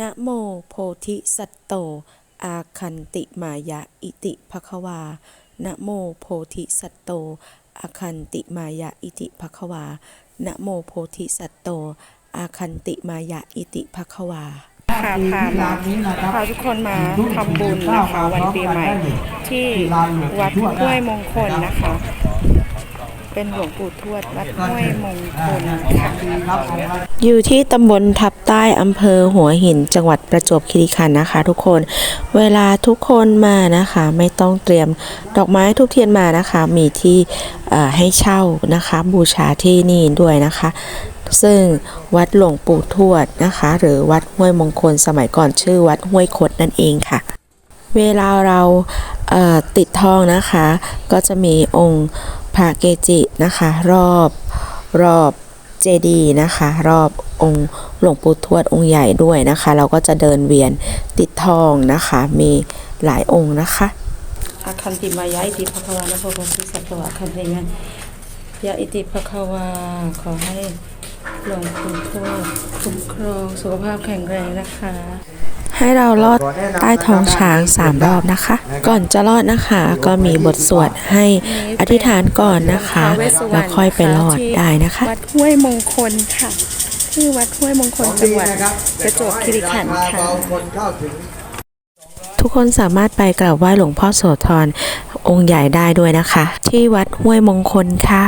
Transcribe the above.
นะโมโพธิสัตโต อาคันติมายะอิติภควา นะโมโพธิสัตโต อาคันติมายะอิติภควา นะโมโพธิสัตโต อาคันติมายะอิติภควาค่ะพามาพาทุกคนมาทำบุญนะคะวันปีใหม่ที่วัดห้วยมงคลนะคะ เป็นหลวงปู่ทวดวัดห้วยมงคลค่ะอยู่ที่ตำบลทับใต้อำเภอหัวหิน จังหวัดประจวบคีรีขันธ์นะคะ ทุกคน เวลาทุกคนมานะคะ ไม่ต้องเตรียมดอกไม้ทุกเทียนมานะคะ มีที่ให้เช่านะคะ บูชาที่นี่ด้วยนะคะ ซึ่งวัดหลวงปู่ทวดนะคะ หรือวัดห้วยมงคลสมัยก่อนชื่อวัดห้วยคดนั่นเองค่ะ เวลาเราติดทองนะคะ ก็จะมีองค์ พระเกจินะคะ รอบรอบเจดีย์นะคะ รอบองค์หลวงปู่ทวดองค์ใหญ่ด้วยนะคะ เราก็จะเดินเวียนติดทองนะคะ มีหลายองค์นะคะอาคันติมายะอิติภควานะโพธิสัตว์อาคันติมายะอิติภควาขอให้หลวงปู่ทวดคุ้มครองสุขภาพแข็งแรงนะคะ ให้เราลอดใต้ท้องช้างสามรอบนะคะ ก่อนจะลอดนะคะ ก็มีบทสวดให้อธิษฐานก่อนนะคะ แล้วค่อยไปลอดได้นะคะ วัดห้วยมงคลค่ะ ที่วัดห้วยมงคลจังหวัดประจวบคีรีขันธ์ค่ะทุกคนสามารถไปกราบไหว้หลวงพ่อโสธรองค์ใหญ่ได้ด้วยนะคะ ที่วัดห้วยมงคลค่ะ